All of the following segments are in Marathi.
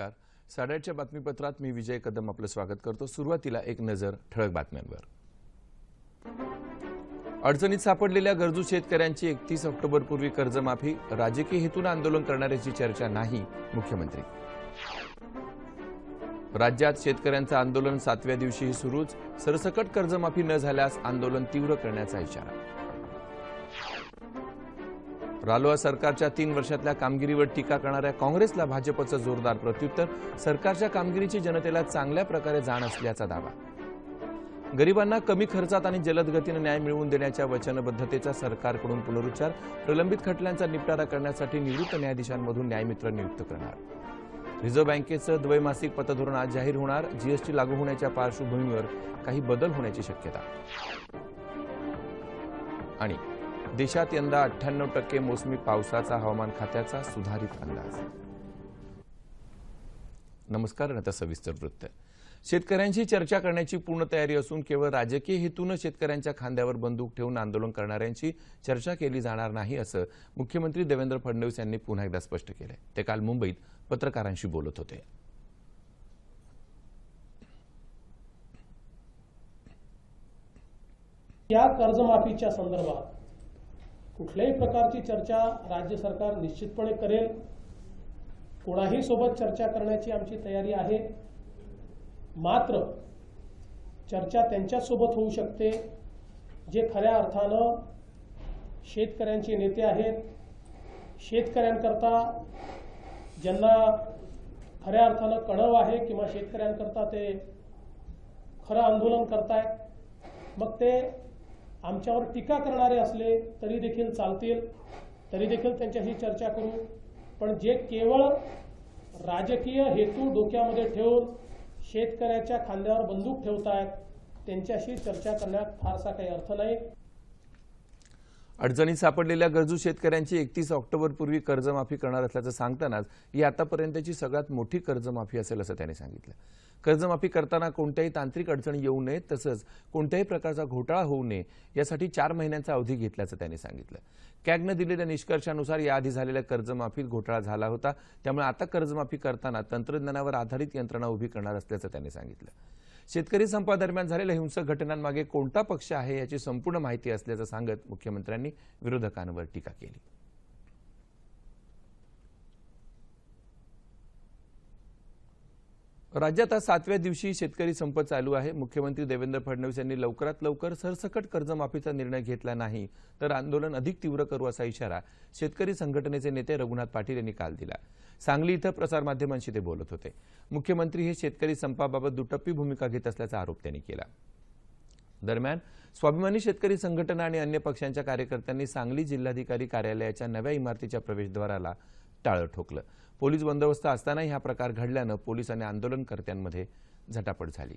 नमस्कार. साडेआठच्या बातमीपत्रात मी विजय कदम आपलं स्वागत करतो. सुरुवातीला एक नजर ठळक बातम्यांवर. अडचणीत सापडलेल्या गरजू शेतकऱ्यांची एकतीस ऑक्टोबरपूर्वी कर्जमाफी राजकीय हेतून आंदोलन करणाऱ्याची चर्चा नाही मुख्यमंत्री. राज्यात शेतकऱ्यांचं आंदोलन सातव्या दिवशीही सुरूच. सरसकट कर्जमाफी न झाल्यास आंदोलन तीव्र करण्याचा इशारा. रालोआ सरकारच्या तीन वर्षातल्या कामगिरीवर टीका करणाऱ्या काँग्रेसला भाजपचं जोरदार प्रत्युत्तर सरकारच्या कामगिरीची जनतेला चांगल्या प्रकारे जाण असल्याचा दावा. गरिबांना कमी खर्चात आणि जलद गतीनं न्याय मिळवून देण्याच्या वचनबद्धतेचा सरकारकडून पुनरुच्चार प्रलंबित खटल्यांचा निपटारा करण्यासाठी निवृत्त न्यायाधीशांमधून न्यायमित्र नियुक्त करणार. रिझर्व्ह बँकेचं द्वैमासिक पतधोरण आज जाहीर होणार जीएसटी लागू होण्याच्या पार्श्वभूमीवर काही बदल होण्याची शक्यता. आणि देशात यंदा अठ्ठ्याण्णव टक्के मोसमी पावसाचा हवामान खात्याचा सुधारित अंदाज. नमस्कार आता सविस्तर वृत्त. शेतकऱ्यांशी चर्चा करण्याची पूर्ण तयारी असून केवळ राजकीय हेतून शेतकऱ्यांच्या खांद्यावर बंदूक ठेवून आंदोलन करणाऱ्यांशी चर्चा केली जाणार नाही असं मुख्यमंत्री देवेंद्र फडणवीस यांनी पुन्हा एकदा स्पष्ट केलंय. ते काल मुंबईत पत्रकारांशी बोलत होते. या कर्जमाफीच्या संदर्भात कुठल्याही प्रकारची चर्चा राज्य सरकार निश्चितपणे करेल. कोणाही सोबत चर्चा करण्याची आमची तयारी आहे. मात्र चर्चा त्यांच्यासोबत होऊ शकते जे खऱ्या अर्थानं शेतकऱ्यांचे नेते आहेत. शेतकऱ्यांकरता ज्यांना खऱ्या अर्थानं कळव आहे किंवा शेतकऱ्यांकरता ते खरं आंदोलन करतायत मग ते आमच्यावर टीका करणारे असले तरी देखील चालतील तरी देखील त्यांच्याशी चर्चा करू. पण जे केवळ राजकीय हेतू डोक्यामध्ये ठेवून शेतकऱ्याच्या खांद्यावर बंदूक ठेवतायत त्यांच्याशी चर्चा करण्यात फारसा काही अर्थ नाही. अडचणीत सापडलेल्या गरजू शेतकऱ्यांची एकतीस ऑक्टोबरपूर्वी कर्जमाफी करणार असल्याचं सांगतानाच ही आतापर्यंतची सगळ्यात मोठी कर्जमाफी असेल असं त्यांनी सांगितलं. कर्जमाफी करताना कोणत्याही तांत्रिक अडचणी येऊ नये तसंच कोणत्याही प्रकारचा घोटाळा होऊ नये यासाठी चार महिन्यांचा अवधी घेतल्याचं त्यांनी सांगितलं. कॅगनं दिलेल्या निष्कर्षानुसार याआधी झालेल्या कर्जमाफीत घोटाळा झाला होता. त्यामुळे आता कर्जमाफी करताना तंत्रज्ञानावर आधारित यंत्रणा उभी करणार असल्याचं त्यांनी सांगितलं. शेतकरी संपादरम्यान झालेल्या हिंसक घटनांमागे कोणता पक्ष आहे याची संपूर्ण माहिती असल्याचं सांगत मुख्यमंत्र्यांनी विरोधकांवर टीका केली. राज्यात आज सातव्या दिवशी शेतकरी संप चालू आहे. मुख्यमंत्री देवेंद्र फडणवीस यांनी लवकरात लवकर सरसकट कर्जमाफीचा निर्णय घेतला नाही तर आंदोलन अधिक तीव्र करू असा इशारा शेतकरी संघटनेचे नेते रघुनाथ पाटील यांनी काल दिला. सांगली इथं प्रसारमाध्यमांशी ते बोलत होते. मुख्यमंत्री हे शेतकरी संपाबाबत दुटप्पी भूमिका घेत असल्याचा आरोप त्यांनी केला. दरम्यान स्वाभिमानी शेतकरी संघटना आणि अन्य पक्षांच्या कार्यकर्त्यांनी सांगली जिल्हाधिकारी कार्यालयाच्या नव्या इमारतीच्या प्रवेशद्वाराला टाळं ठोकलं. पोलीस बंदोबस्त असतानाही हा प्रकार घडल्यानं पोलीस आणि आंदोलनकर्त्यांमध्ये झटापट झाली.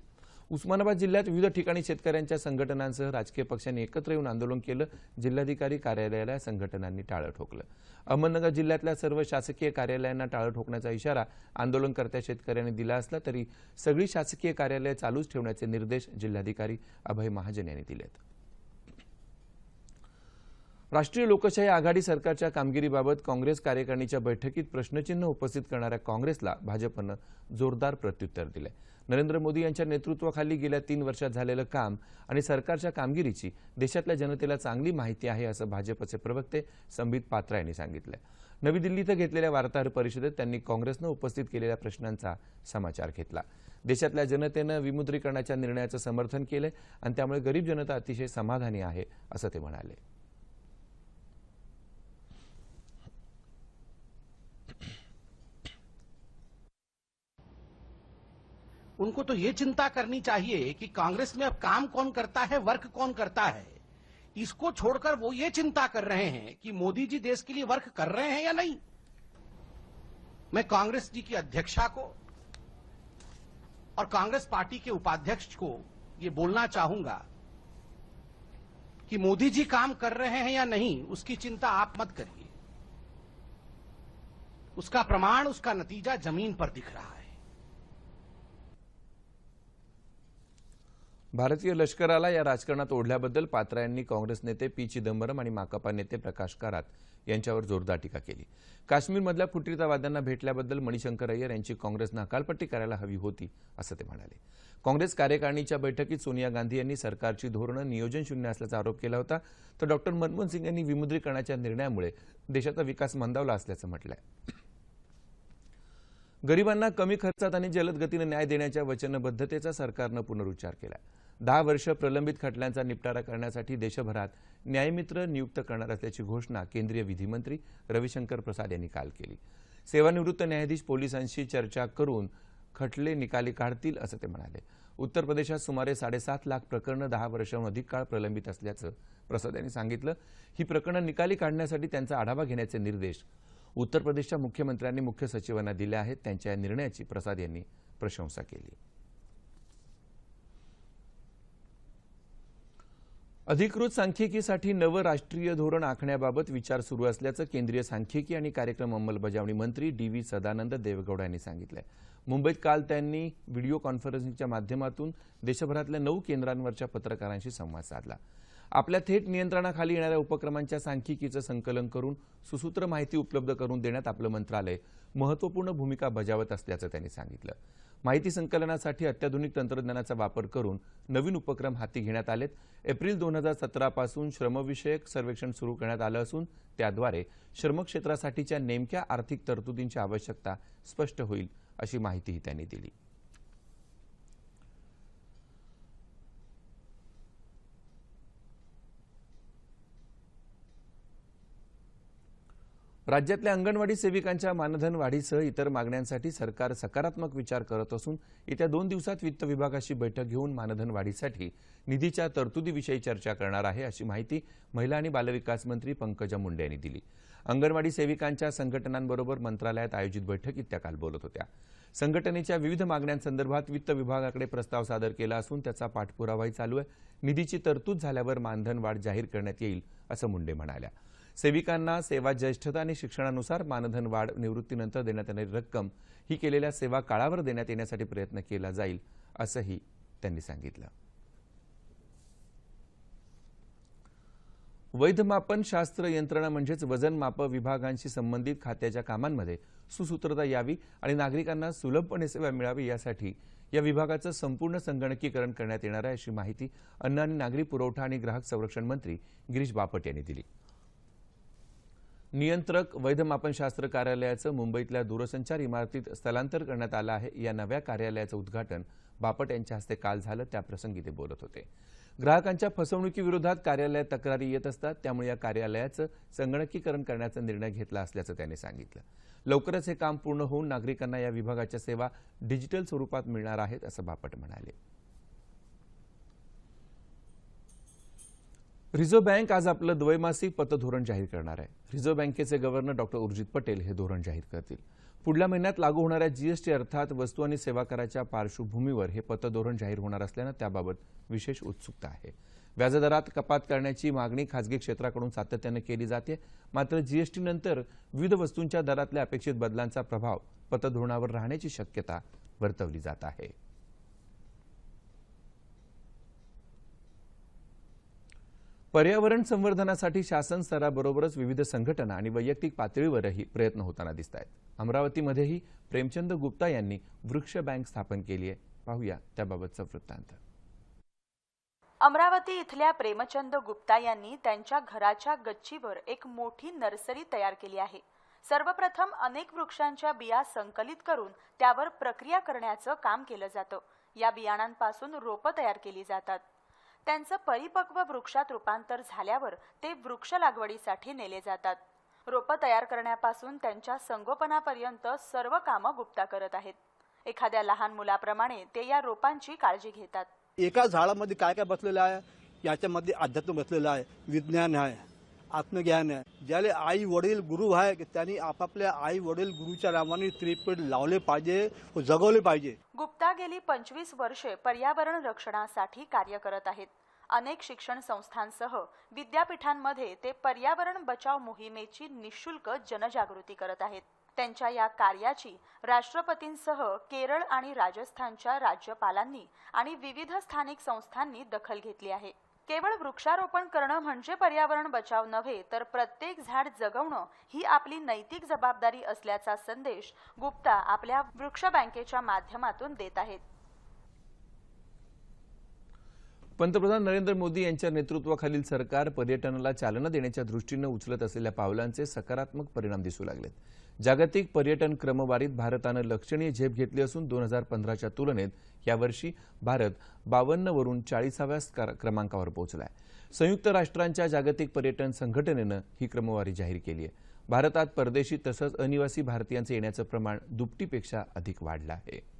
उस्मानाबाद जिल्ह्यात विविध ठिकाणी शेतकऱ्यांच्या संघटनांसह राजकीय पक्षांनी एकत्र येऊन आंदोलन केलं. जिल्हाधिकारी कार्यालयाला संघटनांनी टाळं ठोकलं. अहमदनगर जिल्ह्यातल्या सर्व शासकीय कार्यालयांना टाळं ठोकण्याचा इशारा आंदोलनकर्त्या शेतकऱ्यांनी दिला असला तरी सगळी शासकीय कार्यालयं चालूच ठेवण्याचे निर्देश जिल्हाधिकारी अभय महाजन यांनी दिलेत. राष्ट्रीय लोकशाही आघाडी सरकारच्या कामगिरीबाबत काँग्रेस कार्यकारिणीच्या बैठकीत प्रश्नचिन्ह उपस्थित करणाऱ्या काँग्रेसला भाजपनं जोरदार प्रत्युत्तर दिलंय. नरेंद्र मोदी यांच्या नेतृत्वाखाली गेल्या तीन वर्षात झालेलं काम आणि सरकारच्या कामगिरीची देशातल्या जनतेला चांगली माहिती आहे असं भाजपचे प्रवक्ते संबित पात्रा यांनी सांगितलं नवी दिल्ली इथं घेतलेल्या वार्ताहर परिषदेत त्यांनी काँग्रेसनं उपस्थित केलेल्या प्रश्नांचा समाचार घेतला. देशातल्या जनतेनं विमुद्रीकरणाच्या निर्णयाचं समर्थन केलंय आणि त्यामुळे गरीब जनता अतिशय समाधानी आहे असं ते म्हणाले. उनको तो ये चिंता करनी चाहिए कि कांग्रेस में अब काम कौन करता है, वर्क कौन करता है? इसको छोड़कर वो ये चिंता कर रहे हैं कि मोदी जी देश के लिए वर्क कर रहे हैं या नहीं? मैं कांग्रेस जी की अध्यक्षा को और कांग्रेस पार्टी के उपाध्यक्ष को ये बोलना चाहूँगा कि मोदी जी काम कर रहे हैं या नहीं, उसकी चिंता आप मत करिए। उसका प्रमाण, उसका नतीजा ज़मीन पर दिख रहा है। भारतीय लष्कराला या राजकारणात ओढल्याबद्दल पात्रा यांनी काँग्रेस नेते पी चिदंबरम आणि माकपा नेते प्रकाश कारात यांच्यावर जोरदार टीका केली. काश्मीरमधल्या फुटीरतावाद्यांना भेटल्याबद्दल मणिशंकर अय्यर यांची काँग्रेसनं हकालपट्टी करायला हवी होती असं ते म्हणाले. काँग्रेस कार्यकारिणीच्या बैठकीत सोनिया गांधी यांनी सरकारची धोरणं नियोजन शून्य असल्याचा आरोप केला होता. तर डॉक्टर मनमोहन सिंग यांनी विमुद्रीकरणाच्या निर्णयामुळे देशाचा विकास मंदावला असल्याचं म्हटलं आहे गरिबांना कमी खर्चात आणि जलद गतीनं न्याय देण्याच्या वचनबद्धतेचा सरकारनं पुनरुच्चार केला दहा वर्ष प्रलंबित खटल्यांचा निपटारा करण्यासाठी देशभरात न्यायमित्र नियुक्त करणार असल्याची घोषणा केंद्रीय विधिमंत्री रविशंकर प्रसाद यांनी काल केली. सेवानिवृत्त न्यायाधीश पोलिसांशी चर्चा करून खटले निकाली काढतील असं ते म्हणाले. उत्तर प्रदेशात सुमारे साडेसात लाख प्रकरणं दहा वर्षांहून अधिक काळ प्रलंबित असल्याचं प्रसाद यांनी सांगितलं. ही प्रकरणं निकाली काढण्यासाठी त्यांचा आढावा घेण्याचे निर्देश उत्तर प्रदेशच्या मुख्यमंत्र्यांनी मुख्य सचिवांना दिले आहेत. त्यांच्या या निर्णयाची प्रसाद यांनी प्रशंसा केली. अधिकृत सांख्यिकीसाठी नवं राष्ट्रीय धोरण आखण्याबाबत विचार सुरू असल्याचं केंद्रीय सांख्यिकी आणि कार्यक्रम अंमलबजावणी मंत्री डी व्ही सदानंद देवगौडा यांनी सांगितलंय. मुंबईत काल त्यांनी व्हिडिओ कॉन्फरन्सिंगच्या माध्यमातून देशभरातल्या नऊ केंद्रांवरच्या पत्रकारांशी संवाद साधला. आपल्या थेट नियंत्रणाखाली येणाऱ्या उपक्रमांच्या सांख्यिकीचं संकलन करून सुसूत्र माहिती उपलब्ध करून देण्यात आपलं मंत्रालय महत्त्वपूर्ण भूमिका बजावत असल्याचं त्यांनी सांगितलं. माहिती संकलनासाठी अत्याधुनिक तंत्रज्ञानाचा वापर करून नवीन उपक्रम हाती घेण्यात आलेत. एप्रिल दोन हजार सतरापासून श्रमविषयक सर्वेक्षण सुरू करण्यात आलं असून त्याद्वारे श्रमक्षेत्रासाठीच्या नेमक्या आर्थिक तरतुदींची आवश्यकता स्पष्ट होईल अशी माहितीही त्यांनी दिली. राज्यातल्या अंगणवाडी सेविकांच्या मानधन वाढीसह इतर मागण्यांसाठी सरकार सकारात्मक विचार करत असून येत्या दोन दिवसात वित्त विभागाशी बैठक घेऊन मानधन वाढीसाठी निधीच्या तरतुदीविषयी चर्चा करणार आहे अशी माहिती महिला आणि बालविकास मंत्री पंकजा मुंडे यांनी दिली. अंगणवाडी सेविकांच्या संघटनांबरोबर मंत्रालयात आयोजित बैठकीत त्या काल बोलत होत्या. संघटनेच्या विविध मागण्यांसंदर्भात वित्त विभागाकडे प्रस्ताव सादर केला असून त्याचा पाठपुरावाही चालू आहे. निधीची तरतूद झाल्यावर मानधन वाढ जाहीर करण्यात येईल असं मुंडे म्हणाल्या. सेविकांना सेवा ज्येष्ठता आणि शिक्षणानुसार मानधन वाढ निवृत्तीनंतर देण्यात येणारी रक्कम ही केलेल्या सेवा काळावर देण्यात येण्यासाठी प्रयत्न केला जाईल असंही त्यांनी सांगितलं. वैधमापन शास्त्र यंत्रणा म्हणजेच वजनमाप विभागांशी संबंधित खात्याच्या कामांमध्ये सुसूत्रता यावी आणि नागरिकांना सुलभपणे सेवा मिळावी यासाठी या विभागाचं संपूर्ण संगणकीकरण करण्यात येणार आहे अशी माहिती अन्न आणि नागरी पुरवठा आणि ग्राहक संरक्षण मंत्री गिरीश बापट यांनी दिली. नियंत्रक वैधमापनशास्त्र कार्यालयाचं मुंबईतल्या दूरसंचार इमारतीत स्थलांतर करण्यात आलं आहे. या नव्या कार्यालयाचं उद्घाटन बापट यांच्या हस्ते काल झालं. त्याप्रसंगी ते बोलत होते. ग्राहकांच्या फसवणुकीविरोधात कार्यालयात तक्रारी येत असतात. त्यामुळे या कार्यालयाचं संगणकीकरण करण्याचा निर्णय घेतला असल्याचं त्यांनी सांगितलं. लवकरच हे काम पूर्ण होऊन नागरिकांना या विभागाच्या सेवा डिजिटल स्वरूपात मिळणार आहेत असं बापट म्हणाले. रिझर्व्ह बँक आज आपलं द्वैमासिक पतधोरण जाहीर करणार आहे. रिझर्व्ह बँकेचे गव्हर्नर डॉक्टर उर्जित पटेल हे धोरण जाहीर करतील. पुढल्या महिन्यात लागू होणाऱ्या जीएसटी अर्थात वस्तू आणि सेवा कराच्या पार्श्वभूमीवर हे पतधोरण जाहीर होणार असल्यानं त्याबाबत विशेष उत्सुकता आहे. व्याजदरात कपात करण्याची मागणी खासगी क्षेत्राकडून सातत्यानं केली जाते. मात्र जीएसटी नंतर विविध वस्तूंच्या दरातल्या अपेक्षित बदलांचा प्रभाव पतधोरणावर राहण्याची शक्यता वर्तवली जात आहे. पर्यावरण संवर्धनासाठी शासन स्तराबरोबरच विविध संघटना आणि वैयक्तिक पातळीवरही प्रयत्न होताना दिसत आहेत अमरावतीमध्येही प्रेमचंद गुप्ता यांनी वृक्ष बँक स्थापन केली आहे. पाहूया त्याबाबतचा वृत्तांत. अमरावती इथल्या प्रेमचंद गुप्ता यांनी त्यांच्या घराच्या गच्चीवर एक मोठी नर्सरी तयार केली आहे. सर्वप्रथम अनेक वृक्षांच्या बिया संकलित करून त्यावर प्रक्रिया करण्याचं काम केलं जातं. या बियाणांपासून रोपं तयार केली जातात. त्यांचं परिपक्व वृक्षात रूपांतर झाल्यावर ते वृक्ष लागवडीसाठी नेले जातात. रोपं तयार करण्यापासून त्यांच्या संगोपनापर्यंत सर्व कामं गुप्ता करत आहेत. एखाद्या लहान मुलाप्रमाणे ते या रोपांची काळजी घेतात. एका झाडामध्ये काय काय बसलेलं आहे? याच्यामध्ये अध्यात्म बसलेलं आहे विज्ञान आहे. आत्मज्ञान आहे. ज्याले आई वडील गुरु आहे त्यांनी आपापल्या आई वडील गुरुच्या नावाने त्रिपीठ लावले पाहिजे व जगवले पाहिजे. गुप्ता गेली पंचवीस वर्षे पर्यावरण रक्षणासाठी कार्य करत आहेत. अनेक शिक्षण संस्थांसह विद्यापीठांमध्ये ते पर्यावरण बचाव मोहिमेची निशुल्क जनजागृती करत आहेत. त्यांच्या या कार्याची राष्ट्रपतींसह केरळ आणि राजस्थानच्या राज्यपालांनी आणि विविध स्थानिक संस्थांनी दखल घेतली आहे. केवळ वृक्षारोपण करणं म्हणजे पर्यावरण बचाव नव्हे तर प्रत्येक झाड जगवणं ही आपली नैतिक जबाबदारी असल्याचा संदेश गुप्ता आपल्या वृक्ष बँकेच्या माध्यमातून देत आहेत. पंतप्रधान नरेंद्र मोदी यांच्या नेतृत्वाखालील सरकार पर्यटनाला चालना देण्याच्या दृष्टीनं उचलत असलेल्या पावलांचे सकारात्मक परिणाम दिसू लागलेत. जागतिक पर्यटन क्रमवारीत भारतानं लक्षणीय झेप घेतली असून दोन हजार पंधराच्या तुलनेत यावर्षी भारत बावन्न वरून चाळीसाव्या क्रमांकावर क्रमांकावर पोहोचलाय. संयुक्त राष्ट्रांच्या जागतिक पर्यटन संघटनेनं ही क्रमवारी जाहीर केली आहे भारतात परदेशी तसंच अनिवासी भारतीयांचं येण्याचं प्रमाण दुपटीपेक्षा अधिक वाढलं आहे.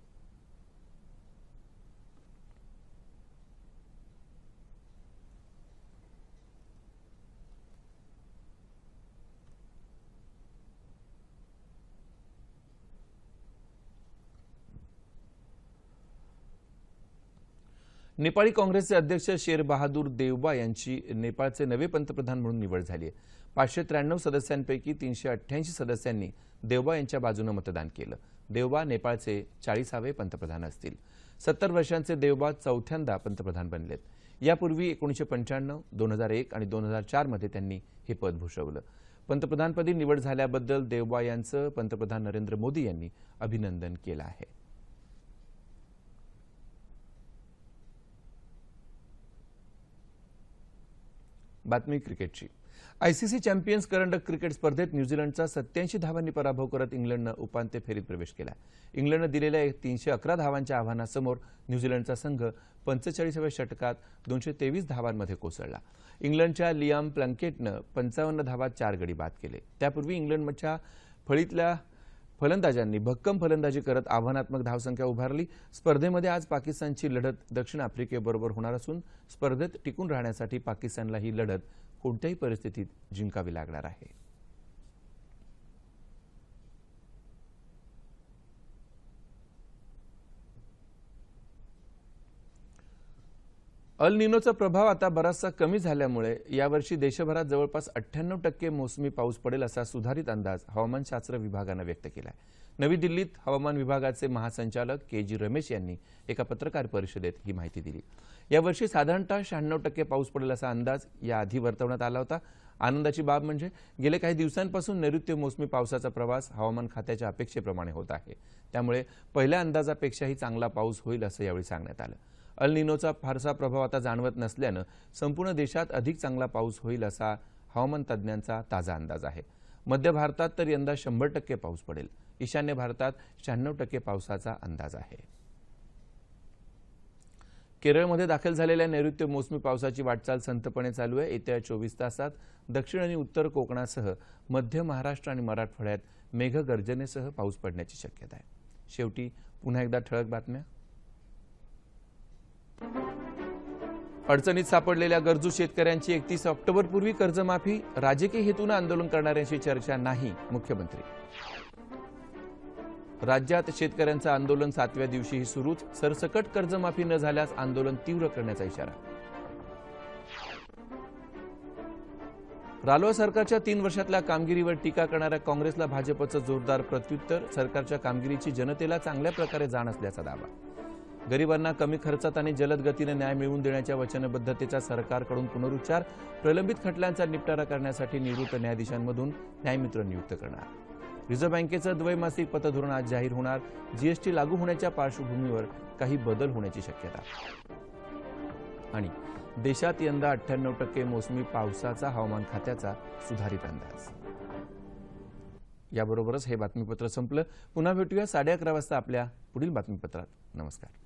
नेपाळी काँग्रेसचे अध्यक्ष शेर बहादूर देवबा यांची नेपाळचे नवे पंतप्रधान म्हणून निवड झाली आहे. पाचशे त्र्याण्णव सदस्यांपैकी तीनशे अठ्ठ्याऐंशी सदस्यांनी देवबा यांच्या बाजूनं मतदान केलं. देवबा नेपाळचे चाळीसावे पंतप्रधान असतील. सत्तर वर्षांचे देवबा चौथ्यांदा पंतप्रधान बनलेत. यापूर्वी एकोणीशे पंच्याण्णव दोन हजार एक आणि दोन हजार चारमध्ये त्यांनी हे पद भूषवलं. पंतप्रधानपदी निवड झाल्याबद्दल देवबा यांचं पंतप्रधान नरेंद्र मोदी यांनी अभिनंदन केलं आहे. बातमी क्रिकेटची. आयसीसी चॅम्पियन्स करंडक क्रिकेट स्पर्धेत न्यूझीलंडचा सत्याऐंशी धावांनी पराभव करत इंग्लंडनं उपांत्य फेरीत प्रवेश केला. इंग्लंडनं दिलेल्या तीनशे अकरा धावांच्या आव्हानासमोर न्यूझीलंडचा संघ पंचेचाळीसाव्या षटकात दोनशे तेवीस धावांमध्ये कोसळला. इंग्लंडच्या लियाम प्लंकेटनं पंचावन्न धावात चार गडी बाद केले. त्यापूर्वी इंग्लंडच्या फळीतल्या फलंदाजांनी भक्कम फलंदाजी करत आव्हानात्मक धावसंख्या उभारली. स्पर्धेमध्ये आज पाकिस्तानची लढत दक्षिण आफ्रिकेबरोबर होणार असून स्पर्धेत टिकून राहण्यासाठी पाकिस्तानला ही लढत कोणत्याही परिस्थितीत जिंकावी लागणार आहे. अल निनोचा प्रभाव आता बराचसा कमी झाल्यामुळे यावर्षी देशभरात जवळपास अठ्ठ्याण्णव टक्के मोसमी पाऊस पडेल असा सुधारित अंदाज हवामानशास्त्र विभागानं व्यक्त केला आहे नवी दिल्लीत हवामान विभागाचे महासंचालक के जी रमेश यांनी एका पत्रकार परिषदेत ही माहिती दिली. यावर्षी साधारणतः शहाण्णव टक्के पाऊस पडेल असा अंदाज याआधी वर्तवण्यात आला होता. आनंदाची बाब म्हणजे गेल्या काही दिवसांपासून नैऋत्य मोसमी पावसाचा प्रवास हवामान खात्याच्या अपेक्षेप्रमाणे होत आहे. त्यामुळे पहिल्या अंदाजापेक्षाही चांगला पाऊस होईल असं यावेळी सांगण्यात आलं. अल निनोचा फारसा प्रभाव आता जाणवत नसल्यानं संपूर्ण देशात अधिक चांगला पाऊस होईल असा हवामान तज्ज्ञांचा ताजा अंदाज आहे. मध्य भारतात तर यंदा शंभर टक्के पाऊस पडेल. ईशान्य भारतात शहाण्णव टक्के पावसाचा अंदाज आहे. केरळमध्ये दाखल झालेल्या नैऋत्य मोसमी पावसाची वाटचाल संथपणे चालू आहे. येत्या चोवीस तासात दक्षिण आणि उत्तर कोकणासह मध्य महाराष्ट्र आणि मराठवाड्यात मेघगर्जनेसह पाऊस पडण्याची शक्यता आहे. शेवटी पुन्हा एकदा ठळक बातम्या. अडचणीत सापडलेल्या गरजू शेतकऱ्यांची एकतीस ऑक्टोबरपूर्वी कर्जमाफी राजकीय हेतूनं आंदोलन करणाऱ्यांशी चर्चा नाही मुख्यमंत्री. राज्यात शेतकऱ्यांचं आंदोलन सातव्या दिवशीही सुरूच सरसकट कर्जमाफी न झाल्यास आंदोलन तीव्र करण्याचा इशारा. रालोआ सरकारच्या तीन वर्षातल्या कामगिरीवर टीका करणाऱ्या काँग्रेसला भाजपचं जोरदार प्रत्युत्तर सरकारच्या कामगिरीची जनतेला चांगल्या प्रकारे जाण असल्याचा दावा. गरिबांना कमी खर्चात आणि जलद गतीने न्याय मिळवून देण्याच्या वचनबद्धतेचा सरकारकडून पुनरुच्चार प्रलंबित खटल्यांचा निपटारा करण्यासाठी निवृत्त न्यायाधीशांमधून न्यायमित्र नियुक्त करणार. रिझर्व्ह बँकेचं द्वैमासिक पतधोरण आज जाहीर होणार. जीएसटी लागू होण्याच्या पार्श्वभूमीवर काही बदल होण्याची शक्यता. आणि देशात यंदा अठ्ठ्याण्णव टक्के मोसमी पावसाचा हवामान खात्याचा सुधारित अंदाज. याबरोबरच हे बातमीपत्र संपलं. पुन्हा भेटूया साडे अकरा वाजता आपल्या पुढील बातमीपत्रात. नमस्कार.